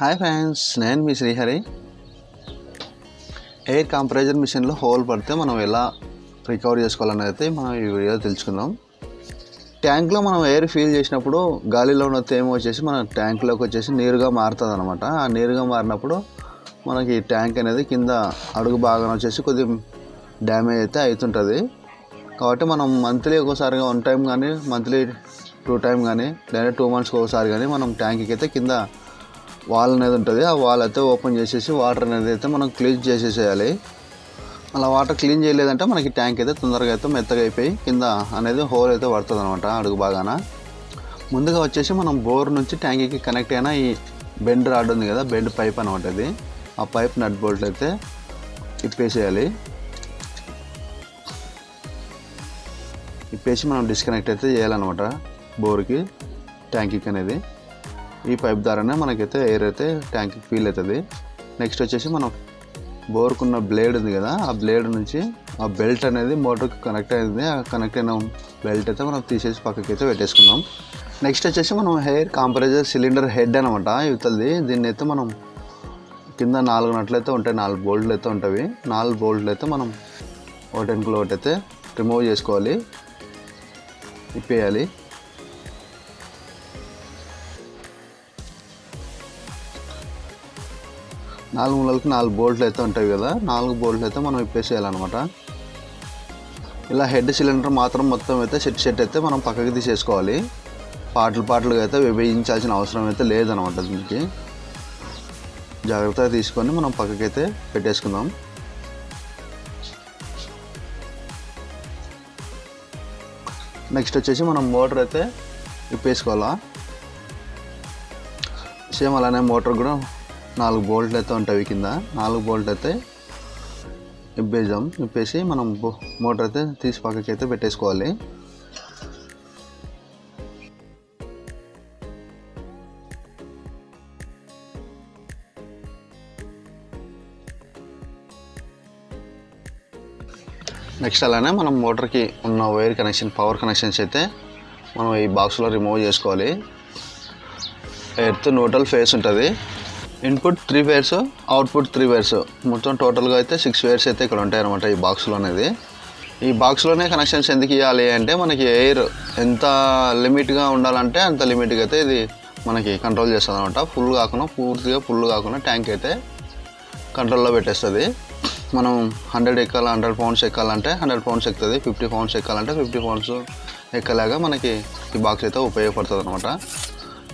Hi friends నేను మీ Srihari. Air compressor మిషన్లో హోల్ పడితే మనం ఎలా రికవర్ చేసుకోవాలనేది అయితే మనం ఈ వీడియో తెలుసుకుందాం. ట్యాంక్లో మనం ఎయిర్ ఫీల్ చేసినప్పుడు గాలిలో ఉన్న తేమ వచ్చేసి మన ట్యాంక్లోకి వచ్చేసి నీరుగా మారుతుంది అనమాట ఆ నీరుగా మారినప్పుడు మనకి ట్యాంక్ అనేది కింద అడుగు భాగం వచ్చేసి కొద్దిగా డ్యామేజ్ అయితే అవుతుంటుంది. కాబట్టి మనం మంత్లీ ఒకసారిగా వన్ టైం కానీ మంత్లీ టూ టైం కానీ లేదా టూ మంత్స్కి ఒకసారి కానీ మనం ట్యాంక్కి అయితే కింద వాల్ అనేది ఉంటుంది ఆ వాల్ అయితే ఓపెన్ చేసేసి వాటర్ అనేది అయితే మనం క్లీన్ చేసేసేయాలి. అలా వాటర్ క్లీన్ చేయలేదంటే మనకి ట్యాంక్ అయితే తొందరగా అయితే మెత్తగా అయిపోయి కింద అనేది హోల్ అయితే పడుతుంది అనమాట అడుగు బాగాన ముందుగా వచ్చేసి మనం బోర్ నుంచి ట్యాంక్కి కనెక్ట్ అయిన ఈ బెండ్ రాడ్ ఉంది కదా బెండ్ పైప్ అనమాట ఇది. ఆ పైప్ నట్ బోల్ట్ అయితే ఇప్పేసేయాలి. ఇప్పేసి మనం డిస్కనెక్ట్ అయితే చేయాలన్నమాట బోర్కి ట్యాంక్కి అనేది. ఈ పైప్ ద్వారానే మనకైతే ఎయిర్ అయితే ట్యాంక్కి ఫీల్ అవుతుంది. నెక్స్ట్ వచ్చేసి మనం బోర్కున్న బ్లేడ్ ఉంది కదా ఆ బ్లేడ్ నుంచి ఆ బెల్ట్ అనేది మోటార్కి కనెక్ట్ అయింది. ఆ కనెక్ట్ అయిన బెల్ట్ అయితే మనం తీసేసి పక్కకి అయితే పెట్టేసుకుందాం. నెక్స్ట్ వచ్చేసి మనం హెయిర్ కాంపరేచర్ సిలిండర్ హెడ్ అనమాట ఇవతలది దీన్ని అయితే మనం కింద నాలుగు నట్లు అయితే ఉంటాయి నాలుగు బోల్ట్లు అయితే ఉంటాయి. నాలుగు బోల్ట్లు అయితే మనం ఒకటి వెనుకలు ఒకటి అయితే రిమూవ్ చేసుకోవాలి. ఇప్పేయాలి నాలుగు మూలలకి నాలుగు బోల్ట్లు అయితే ఉంటాయి కదా నాలుగు బోల్ట్లు అయితే మనం ఇప్పేసేయాలన్నమాట ఇలా హెడ్ సిలిండర్ మాత్రం మొత్తం అయితే సెట్ సెట్ అయితే మనం పక్కకి తీసేసుకోవాలి. పాటలు పాటలుగా అయితే విభజించాల్సిన అవసరం అయితే లేదనమాట దీనికి. జాగ్రత్తగా తీసుకొని మనం పక్కకైతే పెట్టేసుకుందాం. నెక్స్ట్ వచ్చేసి మనం మోటార్ అయితే ఇప్పేసుకోవాలా సేమ్ అలానే మోటార్ కూడా నాలుగు బోల్ట్లు అయితే ఉంటాయి కింద. నాలుగు బోల్ట్ అయితే ఇప్పేద్దాం ఇప్పేసి మనం మోటార్ అయితే తీసి పక్కకి అయితే పెట్టేసుకోవాలి. నెక్స్ట్ అలానే మనం మోటార్కి ఉన్న వైర్ కనెక్షన్ పవర్ కనెక్షన్స్ అయితే మనం ఈ బాక్స్లో రిమూవ్ చేసుకోవాలి. ఎర్త్ న్యూట్రల్ ఫేస్ ఉంటుంది. Input three wires output three wires. మొత్తం టోటల్గా అయితే సిక్స్ వేర్స్ అయితే ఇక్కడ ఉంటాయి అనమాట ఈ బాక్స్లో అనేది ఈ బాక్స్లోనే కనెక్షన్స్ ఎందుకు ఇవ్వాలి అంటే మనకి ఎయిర్ ఎంత లిమిట్గా ఉండాలంటే అంత లిమిట్గా అయితే ఇది మనకి కంట్రోల్ చేస్తుంది అనమాట ఫుల్ కాకుండా పూర్తిగా ఫుల్ కాకుండా ట్యాంక్ అయితే కంట్రోల్లో పెట్టేస్తుంది. మనం హండ్రెడ్ ఎక్కాలి హండ్రెడ్ పౌండ్స్ ఎక్కాలంటే హండ్రెడ్ పౌండ్స్ ఎక్కుతుంది ఫిఫ్టీ పౌండ్స్ ఎక్కాలంటే ఫిఫ్టీ పౌండ్స్ ఎక్కలాగా మనకి ఈ బాక్స్ అయితే ఉపయోగపడుతుంది అనమాట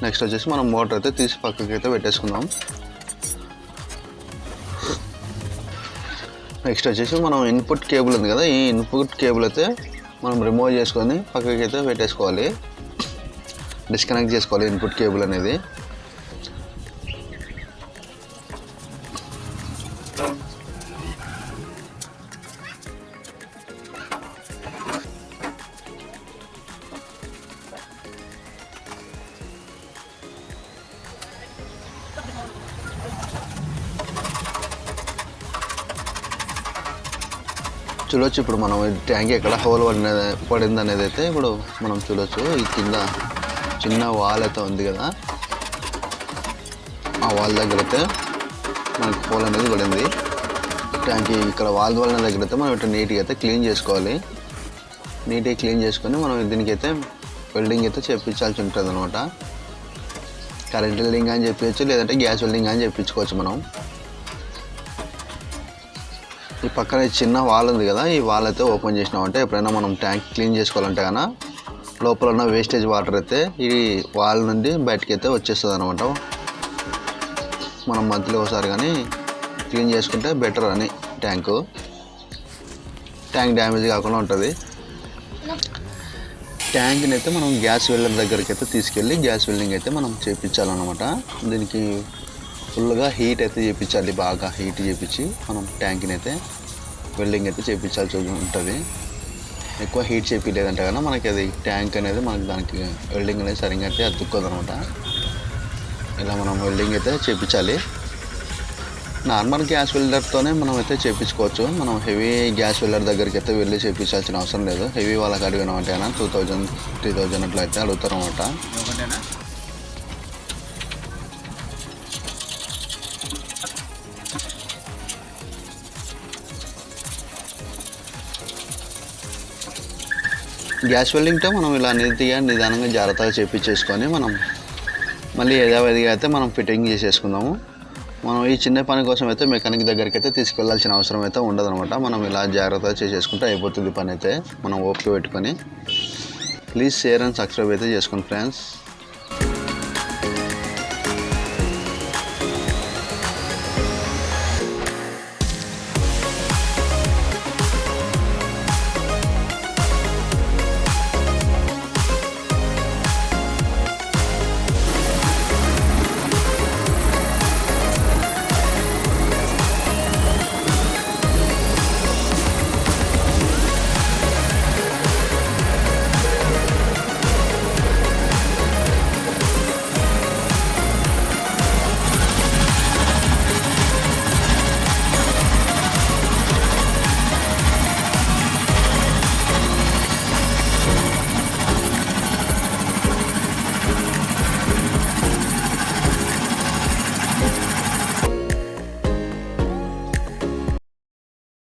నెక్స్ట్ వచ్చేసి మనం మోటార్ అయితే తీసి పక్కకి అయితే పెట్టేసుకుందాం. నెక్స్ట్ వచ్చేసి మనం ఇన్పుట్ కేబుల్ ఉంది కదా ఈ ఇన్పుట్ కేబుల్ అయితే మనం రిమూవ్ చేసుకొని పక్కకి అయితే పెట్టేసుకోవాలి. డిస్కనెక్ట్ చేసుకోవాలి ఇన్పుట్ కేబుల్ అనేది. చూడొచ్చు ఇప్పుడు మనం ట్యాంక్ ఎక్కడ హోల్ పడిన పడింది అనేది అయితే ఇప్పుడు మనం చూడొచ్చు. ఈ కింద చిన్న వాల్ అయితే ఉంది కదా. ఆ వాల్ దగ్గర అయితే మనకి హోల్ అనేది పడింది. ట్యాంక్ ఇక్కడ వాల్ పడిన దగ్గర అయితే మనం ఇట్లా నీట్గా అయితే క్లీన్ చేసుకోవాలి. నీట్గా క్లీన్ చేసుకొని మనం దీనికైతే వెల్డింగ్ అయితే చేపించాల్సి ఉంటుంది అనమాట కరెంట్ వెల్డింగ్ అని చెప్పొచ్చు లేదంటే గ్యాస్ వెల్డింగ్ అని చెప్పించుకోవచ్చు మనం. ఈ పక్కన చిన్న వాల్ ఉంది కదా ఈ వాల్ అయితే ఓపెన్ చేసినామంటే ఎప్పుడైనా మనం ట్యాంక్ క్లీన్ చేసుకోవాలంటే కన్నా లోపల ఉన్న వేస్టేజ్ వాటర్ అయితే ఈ వాల్ నుండి బయటకి అయితే వచ్చేస్తుంది అనమాట మనం మంత్లీ ఒకసారి కానీ క్లీన్ చేసుకుంటే బెటర్ అని ట్యాంకు. ట్యాంక్ డ్యామేజ్ కాకుండా ఉంటుంది. ట్యాంక్ని అయితే మనం గ్యాస్ వెల్డర్ దగ్గరికి అయితే తీసుకెళ్ళి గ్యాస్ వెల్డింగ్ అయితే మనం చేయించాలన్నమాట దీనికి ఫుల్గా హీట్ అయితే చేయించాలి బాగా హీట్ చేయించి మనం ట్యాంక్ని అయితే వెల్డింగ్ అయితే చేయించాల్సి ఉంటుంది. ఎక్కువ హీట్ చేపించలేదంటే కన్నా మనకి అది ట్యాంక్ అనేది మనకి దానికి వెల్డింగ్ అనేది సరిగ్గా అయితే అతుక్కోదు ఇలా మనం వెల్డింగ్ అయితే చేయించాలి నార్మల్ గ్యాస్ వెల్డర్తోనే మనం అయితే చేయించుకోవచ్చు మనం హెవీ గ్యాస్ వెల్డర్ దగ్గరికి అయితే వెళ్ళి చేయించాల్సిన అవసరం లేదు. హెవీ వాళ్ళకి అడిగిన అంటే అయినా టూ థౌజండ్ త్రీ థౌజండ్ అట్లా అయితే అడుగుతారు అనమాట గ్యాస్ వెల్డింగ్తో మనం ఇలా నీతిగా నిదానంగా జాగ్రత్తగా చేపించేసుకొని మనం మళ్ళీ యథావిధిగా అయితే మనం ఫిట్టింగ్ చేసేసుకుందాము. మనం ఈ చిన్న పని కోసం అయితే మెకానిక్ దగ్గరికి అయితే తీసుకెళ్ళాల్సిన అవసరం అయితే ఉండదన్నమాట. మనం ఇలా జాగ్రత్తగా చేసేసుకుంటే అయిపోతుంది పని అయితే. మనం ఓపిక పెట్టుకొని. ప్లీజ్ షేర్ అండ్ సబ్స్క్రైబ్ అయితే చేసుకోండి ఫ్రెండ్స్